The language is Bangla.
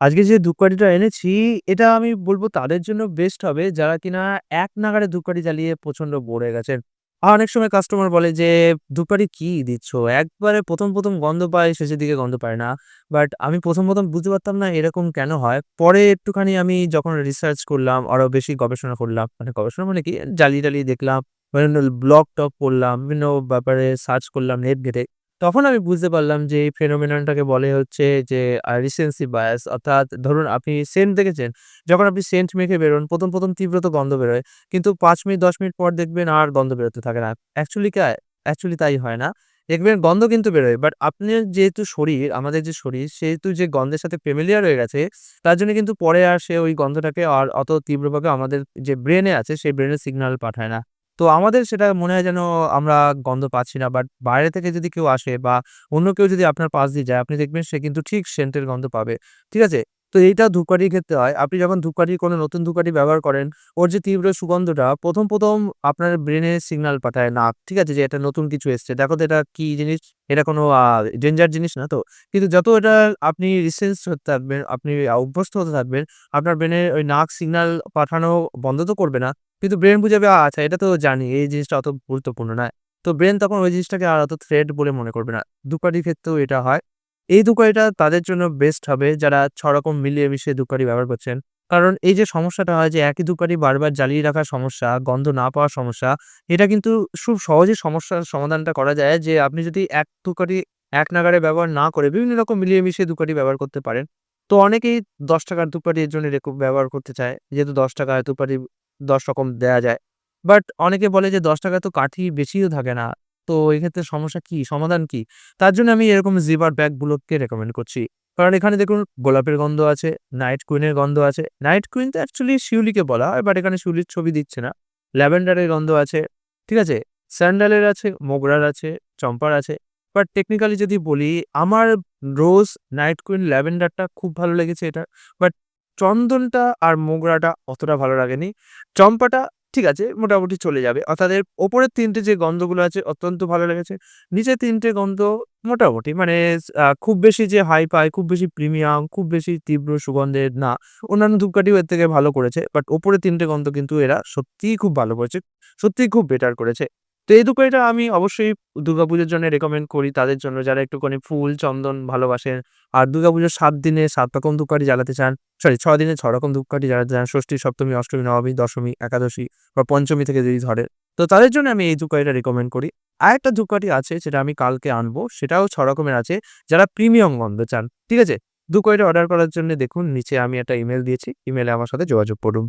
আজকে যে ধূপকাঠিটা এনেছি, এটা আমি বলব তাদের জন্য বেস্ট হবে যারা কিনা এক নাগাড়ে ধূপকাঠি জ্বালিয়ে প্রচণ্ড বোর গেছেন। আর অনেক সময় কাস্টমার বলে যে, "ধূপকাঠি কি দিচ্ছ? একবারে ১ম, ১ম গন্ধ পায় শেষের দিকে গন্ধ পায় না।" বাট আমি ১ম, ১ম বুঝতে পারতাম না এরকম কেন হয়? পরে একটুখানি আমি যখন রিসার্চ করলাম, আরও বেশি গবেষণা করলাম, মানে গবেষণা মানে কি? জ্বালিয়ে-টালিয়ে দেখলাম, বিভিন্ন ব্লগ-টগ করলাম বিভিন্ন ব্যাপারে সার্চ করলাম নেট ঘেঁটে। তখন আমি বুঝতে পারলাম যে এই phenomenon টাকে বলে হচ্ছে যে আ বায়াস অর্থাৎ ধরুন আপনি সেন্ট দেখেছেন? যখন আপনি সেন্ট মেখে বেরোন ১ম, ১ম তীব্র তো গন্ধ বেরোয়। কিন্তু পাঁচ মিনিট ১০ মিনিট পর দেখবেন আর গন্ধ বেরোতে থাকে না। অ্যাকচুয়ালি ক্যা অ্যাকচুয়ালি তাই হয় না। দেখবেন গন্ধ কিন্তু বেরোয়। বাট আপনার যেহেতু শরীর, আমাদের যে শরীর সেহেতু যে গন্ধের সাথে familiar হয়ে গেছে, তার জন্য কিন্তু পরে আর সে ওই গন্ধটাকে আর অত তীব্রভাবে আমাদের যে ব্রেনে আছে, সেই ব্রেইনে সিগন্যাল পাঠায় না। তো আমাদের সেটা মনে হয় যেন আমরা গন্ধ পাচ্ছি না। বাট বাইরে থেকে যদি কেউ আসে বা অন্য কেউ যদি আপনার পাশ দিয়ে যায়, আপনি দেখবেন সে কিন্তু ঠিক সেন্টের গন্ধ পাবে। ঠিক আছে? তো এইটা ধূপকাঠির ক্ষেত্রে হয়। আপনি যখন ধূপকাঠি কোনো নতুন ধূপকাঠি ব্যবহার করেন, ওর যে তীব্র সুগন্ধটা ১ম, ১ম আপনার ব্রেইনে সিগনাল পাঠায় নাক। ঠিক আছে? যে এটা নতুন কিছু এসছে। দেখো তো এটা কি জিনিস? এটা কোনো ডেঞ্জার জিনিস না তো? কিন্তু যত এটা আপনি রিসেন্স হতে থাকবেন, আপনি অভ্যস্ত হতে থাকবেন, আপনার ব্রেনে ওই নাক সিগন্যাল পাঠানো বন্ধ তো করবে না। কিন্তু ব্রেন বুঝাবে, "আ আচ্ছা এটা তো জানি। এই জিনিসটা অত গুরুত্বপূর্ণ নয়।" তো ব্রেন তখন ওই জিনিসটাকে আর অত থ্রেট বলে মনে করবে না। ধূপকাঠির ক্ষেত্রেও এটা হয়। এই ধূপকাঠিটা তাদের জন্য বেস্ট হবে যারা ৬ রকম মিলিয়ে মিশিয়ে ধূপকাঠি ব্যবহার করছেন। কারণ এই যে সমস্যাটা হয় যে একই ধূপকাঠি বারবার জ্বালিয়ে রাখার সমস্যা, গন্ধ না পাওয়ার সমস্যা, এটা কিন্তু খুব সহজেই সমস্যার সমাধানটা করা যায় যে আপনি যদি এক ধূপকাঠি এক নাগাড়ে ব্যবহার না করে বিভিন্ন রকম মিলিয়ে মিশিয়ে ধূপকাঠি ব্যবহার করতে পারেন। তো অনেকেই ৳১০ র ধূপকাঠি এর জন্য ব্যবহার করতে চায়। যেহেতু ৳১০ য় ধূপকাঠি ১০ রকম দেয়া যায়। বাট অনেকে বলে যে দশ টাকা তো কাঠি বেশিও থাকে না। তো এক্ষেত্রে সমস্যা কি? সমাধান কি? তার জন্য আমি এরকম জিপার ব্যাগগুলোকে রেকমেন্ড করছি। কারণ এখানে দেখুন গোলাপের গন্ধ আছে, নাইট কুইনের গন্ধ আছে। নাইট কুইন তো অ্যাকচুয়ালি শিউলিকে বলা হয়। বাট এখানে শিউলির ছবি দিচ্ছে না। ল্যাভেন্ডারের গন্ধ আছে। ঠিক আছে? স্যান্ডালের আছে, মোগরার আছে, চম্পার আছে। বাট টেকনিক্যালি যদি বলি, আমার রোজ, নাইট কুইন, ল্যাভেন্ডারটা খুব ভালো লেগেছে এটার। বাট চন্দনটা আর মোগরাটা অতটা ভালো লাগেনি। চম্পাটা ঠিক আছে, মোটামুটি চলে যাবে। অর্থাৎ এর ওপরের তিনটে যে গন্ধগুলো আছে অত্যন্ত ভালো লেগেছে। নিচে তিনটে গন্ধ মোটামুটি মানে খুব বেশি যে হাই-ফাই, খুব বেশি প্রিমিয়াম, খুব বেশি তীব্র সুগন্ধের না। অন্যান্য ধূপকাঠিও এর থেকে ভালো করেছে। বাট ওপরের তিনটে গন্ধ কিন্তু এরা সত্যিই খুব ভালো করেছে। সত্যিই খুব বেটার করেছে। তো এই ধূপকাঠিটা আমি অবশ্যই দুর্গাপুজোর জন্য রেকমেন্ড করি তাদের জন্য যারা একটুখানি ফুল, চন্দন ভালোবাসেন। আর দুর্গাপুজোর সাত দিনে সাত রকম ধূপকাঠি জ্বালাতে চান। সরি ৬ দিনে ছ রকম ধূপকাঠি জ্বালাতে চান। ষষ্ঠী, সপ্তমী, অষ্টমী, নবমী, দশমী, একাদশী বা পঞ্চমী থেকে যদি ধরে তো তাদের জন্য আমি এই ধূপকাঠিটা রেকমেন্ড করি। আরেকটা ধূপকাঠি আছে সেটা আমি কালকে আনব। সেটাও ছ রকমের আছে যারা প্রিমিয়াম গন্ধ চান। ঠিক আছে? ধূপকাঠিটা অর্ডার করার জন্য দেখুন নিচে আমি একটা ইমেল দিয়েছি। ইমেইলে আমার সাথে যোগাযোগ করুন।